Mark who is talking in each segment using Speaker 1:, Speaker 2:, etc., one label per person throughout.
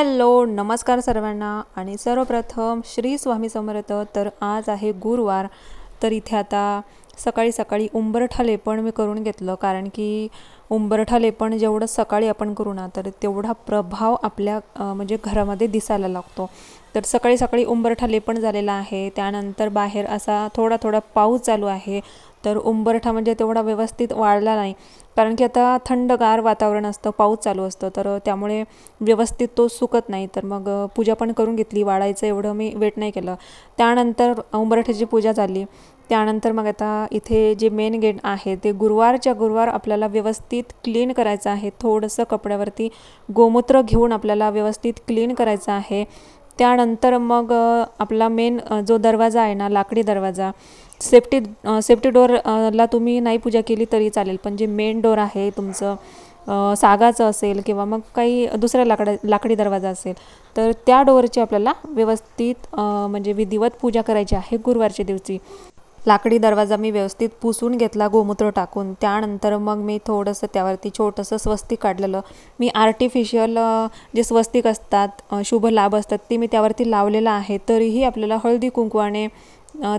Speaker 1: Hello नमस्कार सर्वांना आणि सर्वप्रथम श्री स्वामी समर्थ तर आज आहे गुरुवार तर इथे आता सकाळी सकाळी उंबरठा लेपण मी करून घेतलं कारण की उंबरठा लेपण जेवढं सकाळी आपण करू ना तर तेवढा प्रभाव आपल्या म्हणजे घरामध्ये दिसायला लागतो. तर सकाळी सकाळी उंबरठा लेपण झालेला आहे त्यानंतर बाहेर असा थोडा थोडा पाऊस चालू आहे तर उंबरठा म्हणजे तेवढा व्यवस्थित वाढला नाही. कारण की आता थंडगार वातावरण असतं पाऊस चालू असतं तर त्यामुळे व्यवस्थित तो सुकत नाही. तर मग पूजा पण करून घेतली वाढायचं एवढं मी वेट नाही केलं. त्यानंतर उंबरठ्याची पूजा झाली. त्यानंतर मग आता इथे जे मेन गेट आहे ते गुरुवारच्या गुरुवार आपल्याला व्यवस्थित क्लीन करायचं आहे. थोडंसं कपड्यावरती गोमूत्र घेऊन आपल्याला व्यवस्थित क्लीन करायचं आहे. त्यानंतर मग आपला मेन जो दरवाजा आहे ना लाकडी दरवाजा सेफ्टी सेफ्टी डोअरला तुम्ही नाही पूजा केली तरी चालेल. पण जे मेन डोर आहे तुमचं सागाचं असेल किंवा मग काही दुसऱ्या लाकडा लाकडी दरवाजा असेल तर त्या डोअरची आपल्याला व्यवस्थित म्हणजे विधिवत पूजा करायची आहे गुरुवारच्या दिवशी. लाकडी दरवाजा मी व्यवस्थित पुसून घेतला गोमूत्र टाकून. त्यानंतर मग मी थोडंसं त्यावरती छोटंसं स्वस्तिक काढलेलं. मी आर्टिफिशियल जे स्वस्तिक असतात शुभ लाभ असतात ते मी त्यावरती लावलेलं आहे. तरीही आपल्याला हळदी कुंकवाने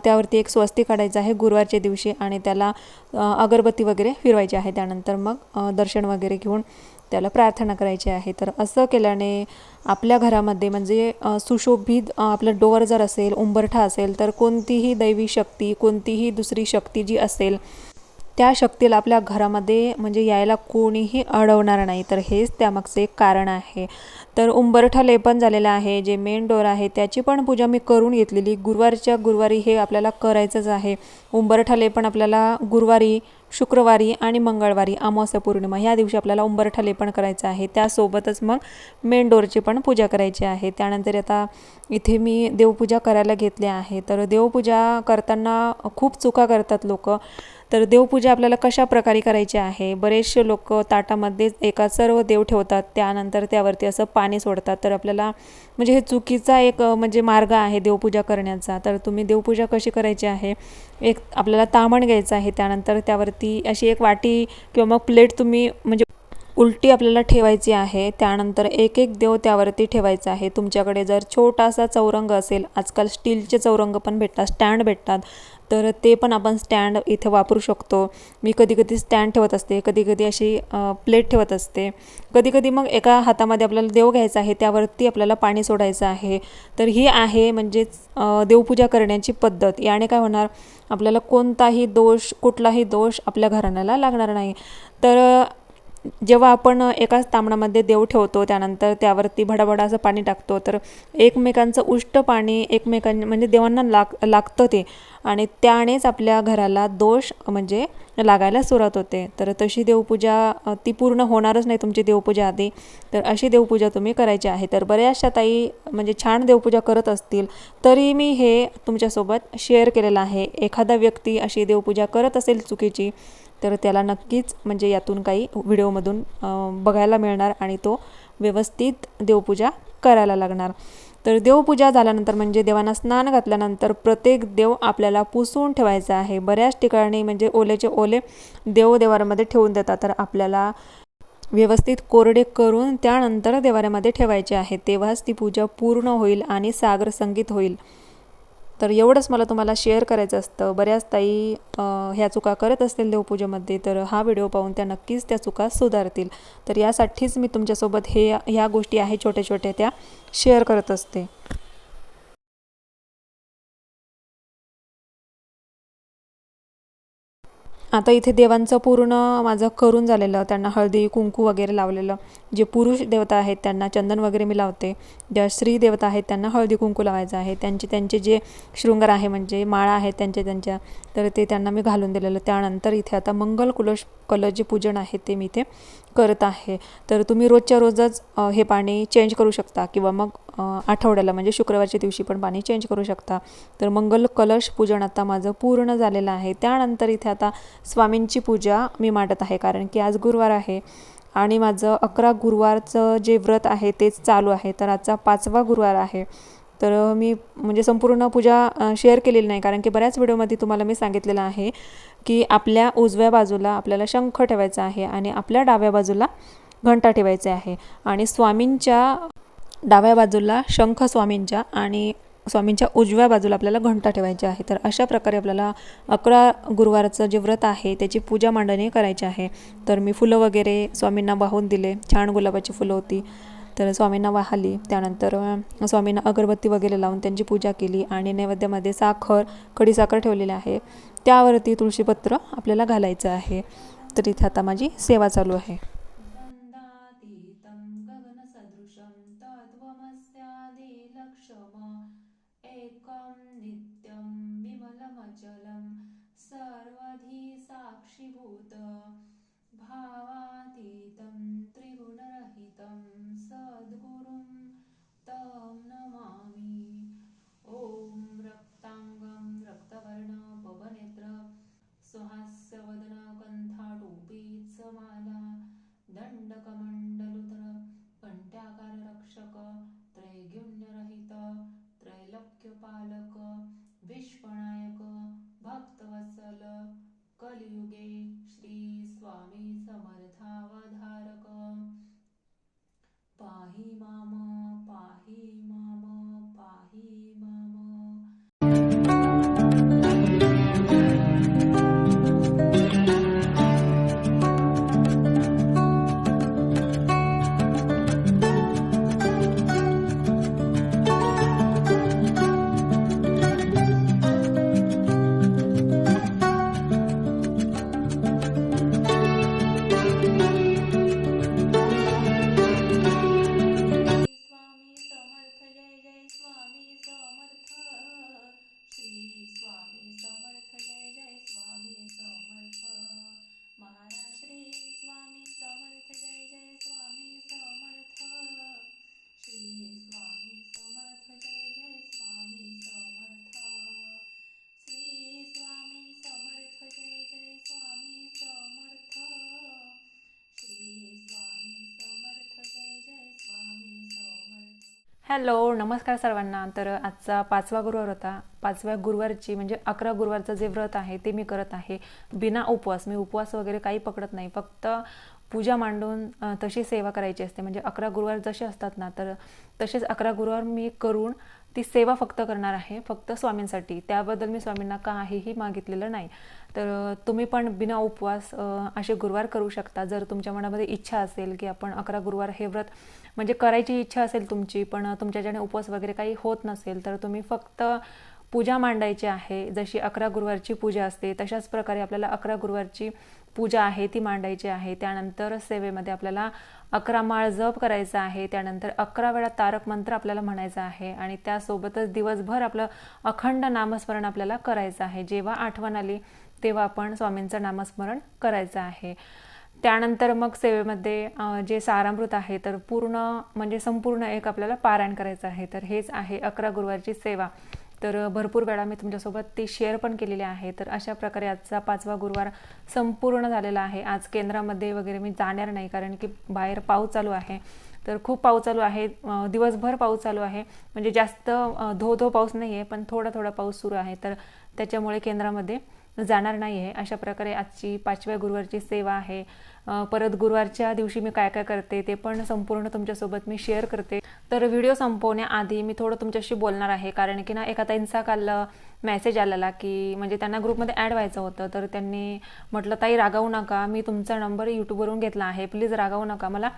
Speaker 1: त्यावरती एक स्वस्तिक काढायचं आहे गुरुवारच्या दिवशी आणि त्याला अगरबत्ती वगैरे फिरवायची आहे. त्यानंतर मग दर्शन वगैरे घेऊन त्याला प्रार्थना करायची आहे. तर असं केल्याने आपल्या घरामध्ये म्हणजे सुशोभित आपलं डोअर जर असेल उंबरठा असेल तर कोणतीही दैवी शक्ती कोणतीही दुसरी शक्ती जी असेल त्या शक्तीला आपल्या घरामध्ये म्हणजे यायला कोणीही अडवणार नाही. तर हेच त्यामागचं एक कारण आहे. तर उंबरठा लेपन झालेलं आहे जे मेन डोर आहे त्याची पण पूजा मी करून घेतलेली. गुरुवारच्या गुरुवारी हे आपल्याला करायचंच आहे. उंबरठा लेपन आपल्याला गुरुवारी शुक्रवारी आणि मंगळवारी अमावस्या पौर्णिमा ह्या दिवशी आपल्याला उंबरठा लेपन करायचं आहे. त्यासोबतच मग मेन डोरची पण पूजा करायची आहे. त्यानंतर आता इथे मी देवपूजा करायला घेतली आहे. तर देवपूजा करताना खूप चुका करतात लोक. तर देवपूजा आपल्याला कशा प्रकारे करायची आहे? बरेचसे लोक ताटामध्ये एका सर्व देव ठेवतात त्यानंतर त्यावरती असं पाणी सोडतात. तर आपल्याला म्हणजे हे चुकीचा एक म्हणजे मार्ग आहे देवपूजा करण्याचा. तर तुम्ही देवपूजा कशी करायची आहे? एक आपल्याला तामण घ्यायचं आहे त्यानंतर त्यावरती अशी एक वाटी किंवा मग प्लेट तुम्ही म्हणजे उलटी आपल्याला ठेवायची आहे त्यानंतर एक एक देव त्यावरती ठेवायचा आहे. तुमच्याकडे जर छोटासा चौरंग असेल आजकाल स्टीलचे चौरंग पण भेटतात स्टँड भेटतात तर ते पण आपण स्टँड इथे वापरू शकतो. मी कधी कधी स्टँड ठेवत असते कधी कधी अशी प्लेट ठेवत असते. कधी कधी मग एका हातामध्ये आपल्याला देव घ्यायचा आहे त्यावरती आपल्याला पाणी सोडायचं आहे. तर ही आहे म्हणजेच देवपूजा करण्याची पद्धत. याने काय होणार? आपल्याला कोणताही दोष कुठलाही दोष आपल्या घराण्याला लागणार नाही. तर जेव्हा आपण एकाच तांबणामध्ये देव ठेवतो त्यानंतर त्यावरती भडाभडा असं पाणी टाकतो तर एकमेकांचं उष्ट पाणी एकमेकां म्हणजे देवांना लाग लागतं ते. आणि त्यानेच आपल्या घराला दोष म्हणजे लागायला सुरुवात होते. तर तशी देवपूजा ती पूर्ण होणारच नाही तुमची देवपूजा आधी. तर अशी देवपूजा तुम्ही करायची आहे. तर बऱ्याचशा ताई म्हणजे छान देवपूजा करत असतील तरी मी हे तुमच्यासोबत शेअर केलेलं आहे. एखादा व्यक्ती अशी देवपूजा करत असेल चुकीची तर त्याला नक्कीच म्हणजे यातून काही व्हिडिओमधून बघायला मिळणार आणि तो व्यवस्थित देवपूजा करायला लागणार. तर देवपूजा झाल्यानंतर म्हणजे देवांना स्नान घातल्यानंतर प्रत्येक देव आपल्याला पुसून ठेवायचा आहे. बऱ्याच ठिकाणी म्हणजे ओलेचे ओले देव देवाऱ्यामध्ये ठेवून देतात. तर आपल्याला व्यवस्थित कोरडे करून त्यानंतर देवाऱ्यामध्ये ठेवायचे आहे. तेव्हाच ती पूजा पूर्ण होईल आणि सागर संगीत होईल. तर एवढंच मला तुम्हाला शेअर करायचं असतं. बऱ्याच ताई ह्या चुका करत असतील देवपूजेमध्ये तर हा व्हिडिओ पाहून त्या नक्कीच त्या चुका सुधारतील. तर यासाठीच मी तुमच्यासोबत हे ह्या गोष्टी आहे छोट्या छोट्या त्या शेअर करत असते. आता इथे देवांचं पूर्ण माझं करून झालेलं त्यांना हळदी कुंकू वगैरे लावलेलं. जे पुरुष देवता आहेत त्यांना चंदन वगैरे मी लावते. ज्या स्त्री देवता आहेत त्यांना हळदी कुंकू लावायचं आहे. त्यांचे त्यांचे जे शृंगार आहे म्हणजे माळा आहेत त्यांच्या त्यांच्या तर ते त्यांना मी घालून दिलेलं. त्यानंतर इथे आता मंगल कुलश कलर जे पूजन आहे ते मी इथे करत आहे. तर तुम्ही रोजच्या रोजच हे पाणी चेंज करू शकता किंवा मग आठवड्याला म्हणजे शुक्रवारच्या दिवशी पण पाणी चेंज करू शकता. तर मंगल कलश पूजन आता माझं पूर्ण झालेलं आहे. त्यानंतर इथे आता स्वामींची पूजा मी मांडत आहे कारण की आज गुरुवार आहे. आणि माझं अकरा गुरुवारचं जे व्रत आहे तेच चालू आहे. तर आजचा पाचवा गुरुवार आहे. तर मी म्हणजे संपूर्ण पूजा शेअर केलेली नाही कारण की बऱ्याच व्हिडिओमध्ये तुम्हाला मी सांगितलेलं आहे की आपल्या उजव्या बाजूला आपल्याला शंख ठेवायचा आहे आणि आपल्या डाव्या बाजूला घंटा ठेवायचा आहे. आणि स्वामींच्या डाव्या बाजूला शंख स्वामींच्या आणि स्वामींच्या उजव्या बाजूला आपल्याला घंटा ठेवायची आहे. तर अशा प्रकारे आपल्याला अकरा गुरुवारचं जे व्रत आहे त्याची पूजा मांडणी करायची आहे. तर मी फुलं वगैरे स्वामींना वाहून दिले. छान गुलाबाची फुलं होती. तर स्वामींना वाहली. त्यानंतर स्वामींना अगरबत्ती वगैरे लावून त्यांची पूजा केली आणि नैवेद्यामध्ये साखर कडीसाखर ठेवलेली आहे. त्यावरती तुळशीपत्र आपल्याला घालायचं आहे. तर इथे आता माझी सेवा चालू आहे. एकं नित्यं विमलमचलं सर्वधी साक्षिभूत भावातीतं त्रिगुणरहितं सद्गुरुं तं नमामि। ॐ रक्ताङ्गं रक्तवर्ण पवनेत्र सुहास्यवदन कण्ठाटोपीत समाला समा हॅलो नमस्कार सर्वांना. तर आजचा पाचवा गुरुवार होता. पाचव्या गुरुवारची म्हणजे अकरा गुरुवारचं जे व्रत आहे ते मी करत आहे. बिना उपवास. मी उपवास वगैरे काही पकडत नाही. फक्त पूजा मांडून तशी सेवा करायची असते. म्हणजे अकरा गुरुवार जसे असतात ना तर तसेच अकरा गुरुवार मी करून ती सेवा फक्त करणार आहे. फक्त स्वामींसाठी. त्याबद्दल मी स्वामींना काहीही मागितलेलं नाही. तर तुम्ही पण बिना उपवास असे गुरुवार करू शकता. जर तुमच्या मनामध्ये इच्छा असेल की आपण अकरा गुरुवार हे व्रत म्हणजे करायची इच्छा असेल तुमची पण तुमच्याच्याने उपवास वगैरे काही होत नसेल तर तुम्ही फक्त पूजा मांडायची आहे. जशी अकरा गुरुवारची पूजा असते तशाच प्रकारे आपल्याला अकरा गुरुवारची पूजा आहे ती मांडायची आहे. त्यानंतर सेवेमध्ये आपल्याला अकरा माळ जप करायचा आहे. त्यानंतर अकरा वेळा तारक मंत्र आपल्याला म्हणायचा आहे. आणि त्यासोबतच दिवसभर आपलं अखंड नामस्मरण आपल्याला करायचं आहे. जेव्हा आठवण आली तेव्हा आपण स्वामींचं नामस्मरण करायचं आहे. त्यानंतर मग सेवेमध्ये जे सारामृत आहे तर पूर्ण म्हणजे संपूर्ण एक आपल्याला पारायण करायचं आहे. तर हेच आहे अकरा गुरुवारची सेवा. तर भरपूर वेळा मी तुमच्यासोबत ती शेअर पण केलेली आहे. तर अशा प्रकारे आजचा पाचवा गुरुवार संपूर्ण झालेला आहे. आज केंद्रामध्ये वगैरे मी जाणार नाही कारण की बाहेर पाऊस चालू आहे. तर खूप पाऊस चालू आहे. दिवसभर पाऊस चालू आहे. म्हणजे जास्त धो धो पाऊस नाही आहे पण थोडा थोडा पाऊस सुरू आहे. तर त्याच्यामुळे केंद्रामध्ये जाणार नाही आहे अशा प्रकारे आजची पाचव्या गुरुवारची सेवा आहे. परत गुरुवारच्या दिवशी मी काय काय करते ते पण संपूर्ण तुमच्यासोबत मी शेअर करते. तर व्हिडिओ संपवण्याआधी मी थोडं तुमच्याशी बोलणार आहे. कारण की ना एका ताईंचा काल मेसेज आलेला की म्हणजे त्यांना ग्रुपमध्ये ॲड व्हायचं होतं. तर त्यांनी म्हटलं ताई रागावू नका. मी तुमचा नंबर यूट्यूबवरून घेतला आहे. प्लीज रागावू नका. मला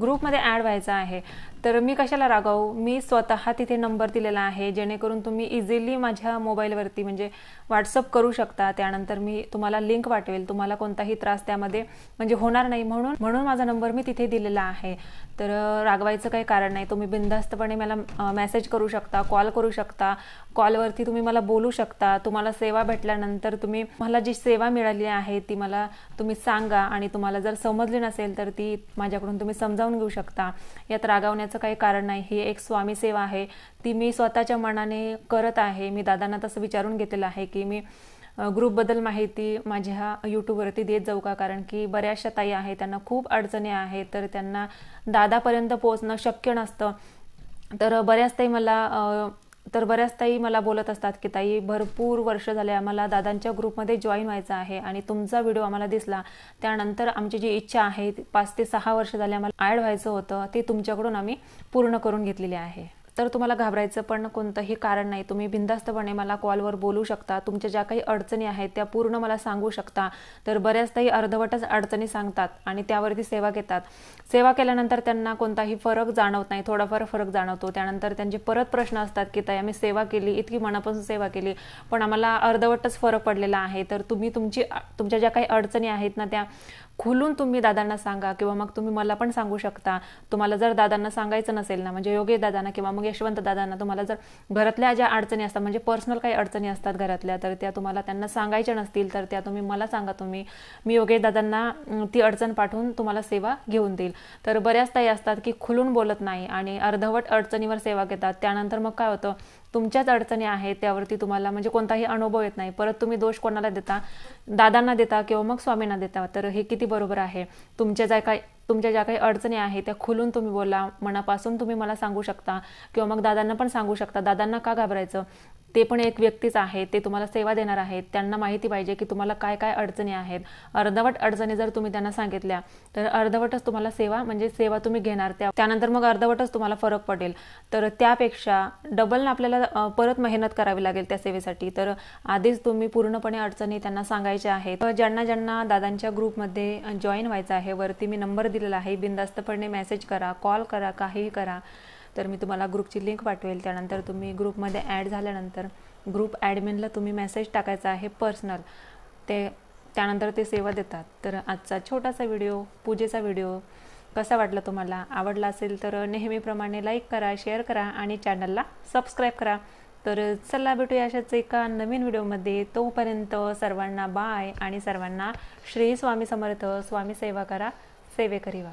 Speaker 1: ग्रुपमध्ये ॲड व्हायचं आहे. तर मी कशाला रागावू? मी स्वतः तिथे नंबर दिलेला आहे. जेणेकरून तुम्ही इझिली माझ्या मोबाईलवरती म्हणजे व्हॉट्सअप करू शकता. त्यानंतर मी तुम्हाला लिंक पाठवेल. तुम्हाला कोणताही त्रास त्यामध्ये म्हणजे होणार नाही. म्हणून म्हणून माझा नंबर मी तिथे दिलेला आहे. तर रागवायचं काही कारण नाही. तुम्ही बिनधास्तपणे मला मेसेज करू शकता कॉल करू शकता. कॉलवरती तुम्ही मला बोलू शकता. तुम्हाला सेवा भेटल्यानंतर तुम्ही मला जी सेवा मिळाली आहे ती मला तुम्ही सांगा आणि तुम्हाला जर समजली नसेल तर ती माझ्याकडून तुम्ही समजावून घेऊ शकता. यात रागावण्याचं काही कारण नाही. ही एक स्वामी सेवा आहे. ती मी स्वतःच्या मनाने करत आहे. मी दादांना तसं विचारून घेतलेलं आहे की मी ग्रुपबद्दल माहिती माझ्या यूट्यूबवरती देत जाऊ का? कारण की बऱ्याचशा ताई आहेत त्यांना खूप अडचणी आहेत तर त्यांना दादापर्यंत पोहोचणं शक्य नसतं. तर बऱ्याच ताई मला तर बऱ्याच ताई मला बोलत असतात की ताई भरपूर वर्ष झाले आम्हाला दादांच्या ग्रुपमध्ये जॉईन व्हायचं आहे आणि तुमचा व्हिडिओ आम्हाला दिसला. त्यानंतर आमची जी इच्छा आहे पाच ते सहा वर्ष झाले आम्हाला ॲड व्हायचं होतं ते तुमच्याकडून आम्ही पूर्ण करून घेतलेली आहे. तर तुम्हाला घाबरायचं पण कोणतंही कारण नाही. तुम्ही बिंदास्तपणे मला कॉलवर बोलू शकता. तुमच्या ज्या काही अडचणी आहेत त्या पूर्ण मला सांगू शकता. तर बऱ्याचदाही अर्धवटच अडचणी सांगतात आणि त्यावरती सेवा घेतात. सेवा केल्यानंतर त्यांना कोणताही फरक जाणवत नाही. थोडाफार फरक जाणवतो. त्यानंतर त्यांचे परत प्रश्न असतात की ताई आम्ही सेवा केली इतकी मनापासून सेवा केली पण आम्हाला अर्धवटच फरक पडलेला आहे. तर तुम्ही तुमची तुमच्या ज्या काही अडचणी आहेत ना त्या खुलून तुम्ही दादांना सांगा किंवा मग तुम्ही मला पण सांगू शकता. तुम्हाला जर दादांना सांगायचं नसेल ना म्हणजे योगेश दादांना किंवा मग यशवंत दादांना तुम्हाला जर घरातल्या ज्या अडचणी असतात म्हणजे पर्सनल काही अडचणी असतात घरातल्या तर त्या तुम्हाला त्यांना सांगायच्या नसतील तर त्या तुम्ही मला सांगा तुम्ही. मी योगेश दादांना ती अडचण पाठवून तुम्हाला सेवा घेऊन देईल. तर बऱ्याच ताई असतात की खुलून बोलत नाही आणि अर्धवट अडचणीवर सेवा घेतात. त्यानंतर मग काय होतं तुमच्याच अडचणी आहेत त्यावरती तुम्हाला म्हणजे कोणताही अनुभव येत नाही. परत तुम्ही दोष कोणाला देता? दादांना देता किंवा मग स्वामींना देता? तर हे किती बरोबर आहे? तुमच्या ज्या काही तुमच्या ज्या काही अडचणी आहेत त्या खुलून तुम्ही बोला. मनापासून तुम्ही मला सांगू शकता. किंवा मग दादांना पण सांगू शकता. दादांना का घाबरायचं? ते पण एक व्यक्तीच आहे ते तुम्हाला सेवा देणार आहेत त्यांना माहिती पाहिजे की तुम्हाला काय काय अडचणी आहेत. अर्धवट अडचणी जर तुम्ही त्यांना सांगितल्या तर अर्धवटच तुम्हाला सेवा म्हणजे सेवा तुम्ही घेणार. त्या त्यानंतर मग अर्धवटच तुम्हाला फरक पडेल. तर त्यापेक्षा डबल आपल्याला परत मेहनत करावी लागेल त्या सेवेसाठी. तर आधीच तुम्ही पूर्णपणे अडचणी त्यांना सांगायच्या आहेत. ज्यांना ज्यांना दादांच्या ग्रुपमध्ये जॉईन व्हायचं आहे वरती मी नंबर दिलेला आहे. बिंदास्तपणे मेसेज करा कॉल करा काहीही करा. तर मी तुम्हाला ग्रुपची लिंक पाठवेल. त्यानंतर तुम्ही ग्रुपमध्ये ॲड झाल्यानंतर ग्रुप ॲडमिनला तुम्ही मेसेज टाकायचा आहे पर्सनल ते त्यानंतर ते सेवा देतात. तर आजचा छोटासा व्हिडिओ पूजेचा व्हिडिओ कसा वाटला तुम्हाला? आवडला असेल तर नेहमीप्रमाणे लाईक करा शेअर करा आणि चॅनलला सबस्क्राईब करा. तर चला भेटूया अशाच एका नवीन व्हिडिओमध्ये तोपर्यंत सर्वांना बाय आणि सर्वांना श्री स्वामी समर्थ स्वामी सेवा करा सेवे करीवा